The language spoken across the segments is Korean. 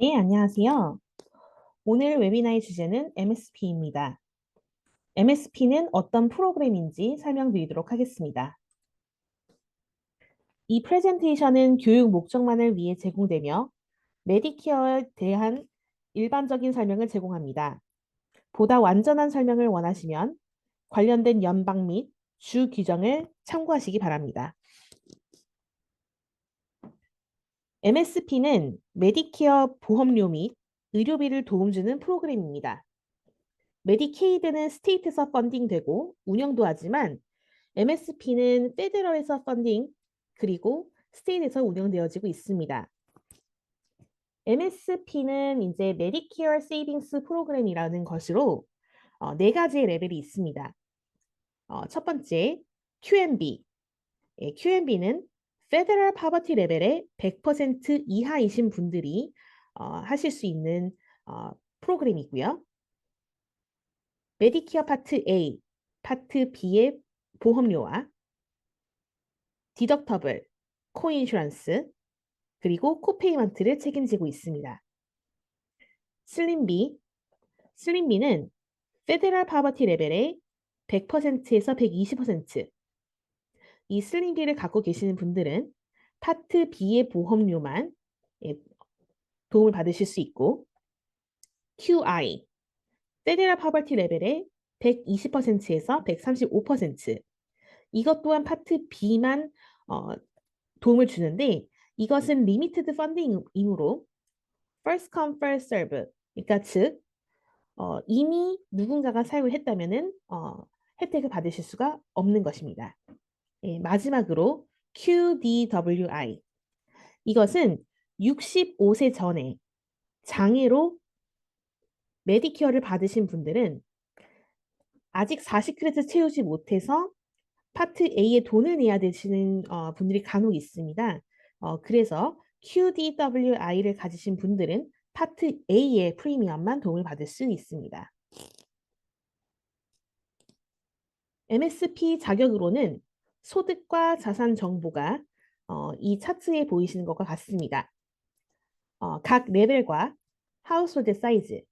네, 안녕하세요. 오늘 웨비나의 주제는 MSP입니다. MSP는 어떤 프로그램인지 설명드리도록 하겠습니다. 이 프레젠테이션은 교육 목적만을 위해 제공되며 메디케어에 대한 일반적인 설명을 제공합니다. 보다 완전한 설명을 원하시면 관련된 연방 및 주 규정을 참고하시기 바랍니다. MSP는 메디케어 보험료 및 의료비를 도움 주는 프로그램입니다. 메디케이드는 스테이트에서 펀딩되고 운영도 하지만 MSP는 페더럴에서 펀딩 그리고 스테이트에서 운영되어지고 있습니다. MSP는 이제 메디케어 세이빙스 프로그램이라는 것으로 어, 네 가지의 레벨이 있습니다. 어, 첫 번째 QMB. 예, QMB는 페더럴 파버티 레벨의 100% 이하이신 분들이 어, 하실 수 있는 어, 프로그램이고요. 메디케어 파트 A, 파트 B의 보험료와 디덕터블, 코인슈런스, 그리고 코페이먼트를 책임지고 있습니다. 슬림비, 슬림비는 페더럴 파버티 레벨의 100%에서 120%, 이 슬림비를 갖고 계시는 분들은 파트 B의 보험료만 예, 도움을 받으실 수 있고 QI, 페더럴 파버티 레벨의 120%에서 135% 이것 또한 파트 B만 어, 도움을 주는데 이것은 리미티드 펀딩이므로 first come first serve 그러니까 즉 어, 이미 누군가가 사용을 했다면 은 어, 혜택을 받으실 수가 없는 것입니다. 예, 마지막으로 QDWI 이것은 65세 전에 장애로 메디케어를 받으신 분들은 아직 40크레딧 채우지 못해서 파트 A에 돈을 내야 되시는 어, 분들이 간혹 있습니다. 어, 그래서 QDWI를 가지신 분들은 파트 A의 프리미엄만 도움을 받을 수 있습니다. MSP 자격으로는 소득과 자산 정보가 어, 이 차트에 보이시는 것과 같습니다. 어, 각 레벨과 하우스홀드 사이즈,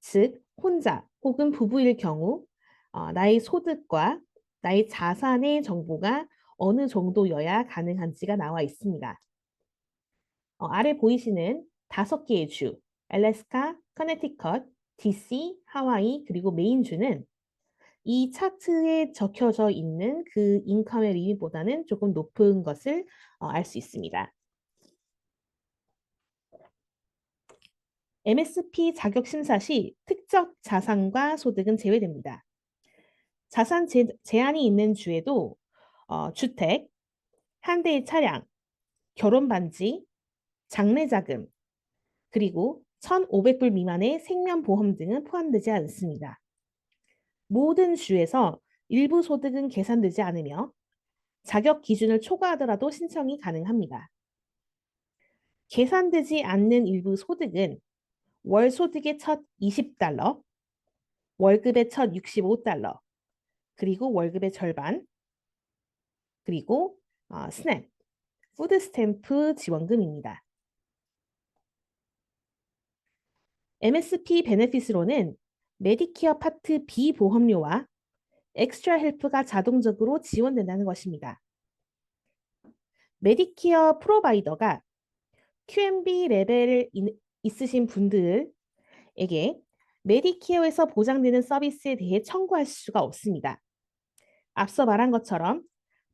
즉 혼자 혹은 부부일 경우 어, 나의 소득과 나의 자산의 정보가 어느 정도여야 가능한지가 나와 있습니다. 어, 아래 보이시는 다섯 개의 주, 알래스카, 커네티컷, DC, 하와이, 그리고 메인주는 이 차트에 적혀져 있는 그 인컴의 리밋보다는 조금 높은 것을 어, 알수 있습니다. MSP 자격 심사 시 특적 자산과 소득은 제외됩니다. 자산 제, 제한이 있는 주에도 어, 주택, 한 대의 차량, 결혼 반지, 장례 자금, 그리고 1,500불 미만의 생명보험 등은 포함되지 않습니다. 모든 주에서 일부 소득은 계산되지 않으며 자격 기준을 초과하더라도 신청이 가능합니다. 계산되지 않는 일부 소득은 월 소득의 첫 20달러, 월급의 첫 65달러, 그리고 월급의 절반, 그리고 어, 스냅, 푸드 스탬프 지원금입니다. MSP 베네핏으로는 메디케어 파트 B 보험료와 엑스트라 헬프가 자동적으로 지원된다는 것입니다. 메디케어 프로바이더가 QMB 레벨을 있으신 분들에게 메디케어에서 보장되는 서비스에 대해 청구할 수가 없습니다. 앞서 말한 것처럼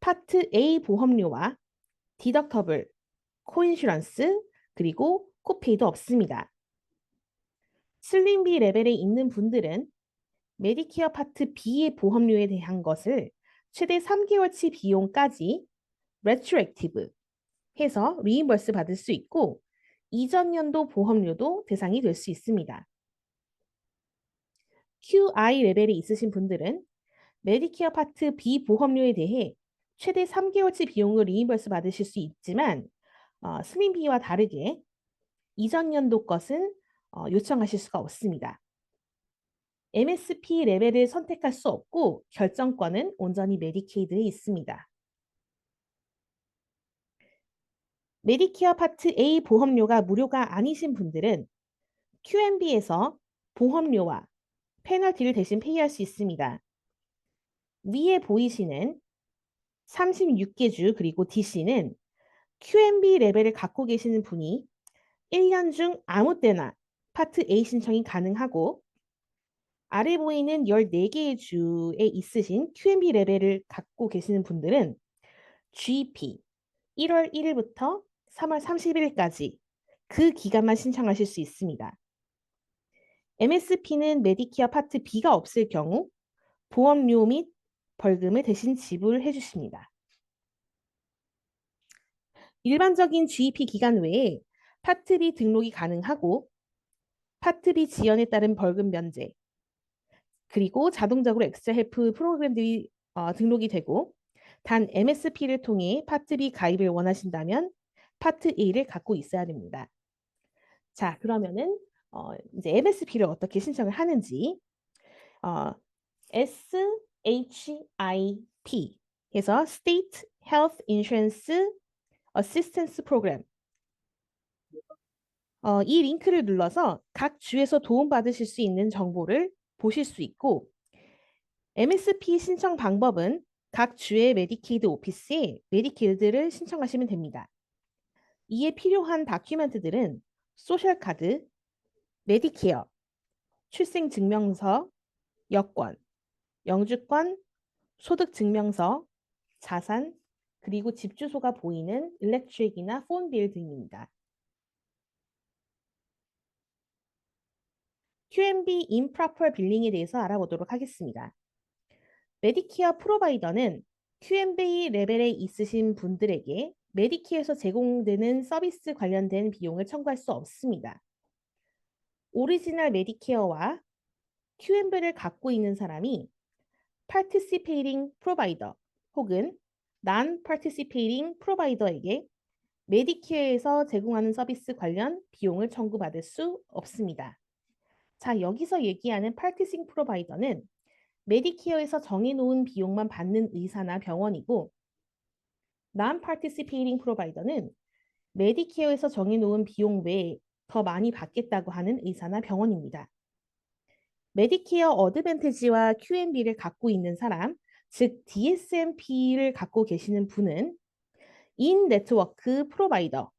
파트 A 보험료와 디덕터블, 코인슈런스, 그리고 코페이도 없습니다. 슬림비 레벨에 있는 분들은 메디케어 파트 B의 보험료에 대한 것을 최대 3개월치 비용까지 레트로액티브 해서 리임버스 받을 수 있고 이전 연도 보험료도 대상이 될 수 있습니다. QI 레벨이 있으신 분들은 메디케어 파트 B 보험료에 대해 최대 3개월치 비용을 리임버스 받으실 수 있지만 어, 슬림비와 다르게 이전 연도 것은 어, 요청하실 수가 없습니다. MSP 레벨을 선택할 수 없고 결정권은 온전히 메디케이드에 있습니다. 메디케어 파트 A 보험료가 무료가 아니신 분들은 QMB에서 보험료와 페널티를 대신 페이할 수 있습니다. 위에 보이시는 36개 주 그리고 DC는 QMB 레벨을 갖고 계시는 분이 1년 중 아무 때나 파트 A 신청이 가능하고 아래 보이는 14개의 주에 있으신 QMB 레벨을 갖고 계시는 분들은 GP 1월 1일부터 3월 31일까지 그 기간만 신청하실 수 있습니다. MSP는 메디케어 파트 B가 없을 경우 보험료 및 벌금을 대신 지불해 주십니다. 일반적인 GEP 기간 외에 파트 B 등록이 가능하고 파트 B 지연에 따른 벌금 면제. 그리고 자동적으로 엑스트라 헬프 프로그램들이 어, 등록이 되고 단 MSP를 통해 파트 B 가입을 원하신다면 파트 A를 갖고 있어야 됩니다. 자, 그러면은 어, 이제 MSP를 어떻게 신청을 하는지. 어, SHIP 해서 State Health Insurance Assistance Program 어, 이 링크를 눌러서 각 주에서 도움받으실 수 있는 정보를 보실 수 있고 MSP 신청 방법은 각 주의 메디케이드 오피스에 메디케이드를 신청하시면 됩니다. 이에 필요한 다큐멘트들은 소셜카드, 메디케어, 출생증명서, 여권, 영주권, 소득증명서, 자산, 그리고 집 주소가 보이는 일렉트릭이나 폰빌 등입니다. QMB improper 빌링에 대해서 알아보도록 하겠습니다. 메디케어 프로바이더는 QMB 레벨에 있으신 분들에게 메디케어에서 제공되는 서비스 관련된 비용을 청구할 수 없습니다. 오리지널 메디케어와 QMB를 갖고 있는 사람이 participating provider 혹은 non-participating provider에게 메디케어에서 제공하는 서비스 관련 비용을 청구받을 수 없습니다. 자, 여기서 얘기하는 participing provider는 메디케어에서 정해놓은 비용만 받는 의사나 병원이고 non-participating provider는 메디케어에서 정해놓은 비용 외에 더 많이 받겠다고 하는 의사나 병원입니다. 메디케어 어드밴티지와 QMB를 갖고 있는 사람, 즉 DSMP를 갖고 계시는 분은 인 네트워크 프로바이더,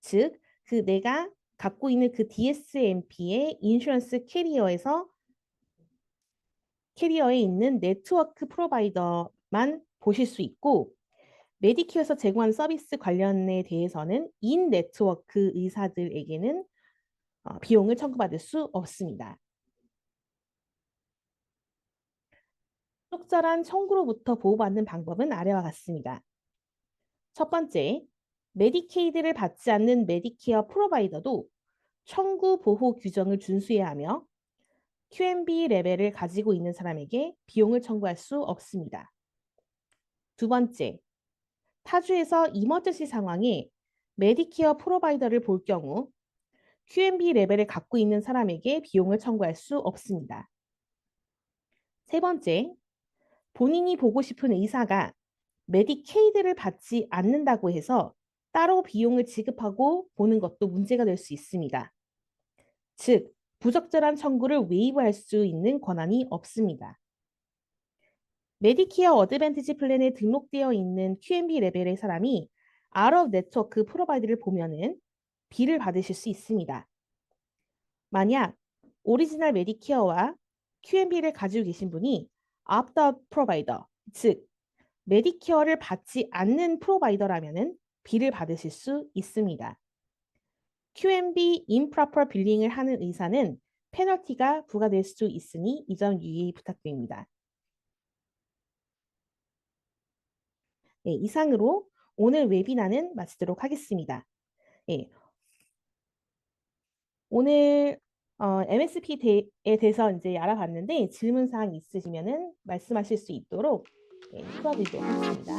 즉 그 내가 갖고 있는 그 DSMP의 인슈런스 캐리어에서 캐리어에 있는 네트워크 프로바이더만 보실 수 있고 메디케어에서 제공하는 서비스 관련에 대해서는 인 네트워크 의사들에게는 어, 비용을 청구받을 수 없습니다. 적절한 청구로부터 보호받는 방법은 아래와 같습니다. 첫 번째, 메디케이드를 받지 않는 메디케어 프로바이더도 청구 보호 규정을 준수해야 하며 QMB 레벨을 가지고 있는 사람에게 비용을 청구할 수 없습니다. 두 번째, 타주에서 이머전시 상황에 메디케어 프로바이더를 볼 경우 QMB 레벨을 갖고 있는 사람에게 비용을 청구할 수 없습니다. 세 번째, 본인이 보고 싶은 의사가 메디케이드를 받지 않는다고 해서 따로 비용을 지급하고 보는 것도 문제가 될 수 있습니다. 즉, 부적절한 청구를 웨이브할 수 있는 권한이 없습니다. 메디케어 어드밴티지 플랜에 등록되어 있는 QMB 레벨의 사람이 of 네트워크 프로바이드를 보면은 B를 받으실 수 있습니다. 만약 오리지널 메디케어와 QMB를 가지고 계신 분이 opt-out 프로바이더, 즉 메디케어를 받지 않는 프로바이더라면은 B를 받으실 수 있습니다. QMB improper 빌링을 하는 의사는 페널티가 부과될 수 있으니 이 점 유의 부탁드립니다. 네, 이상으로 오늘 웨비나는 마치도록 하겠습니다. 네, 오늘 어, MSP에 대해서 이제 알아봤는데 질문 사항 있으시면은 말씀하실 수 있도록 네, 풀어드리도록 하겠습니다.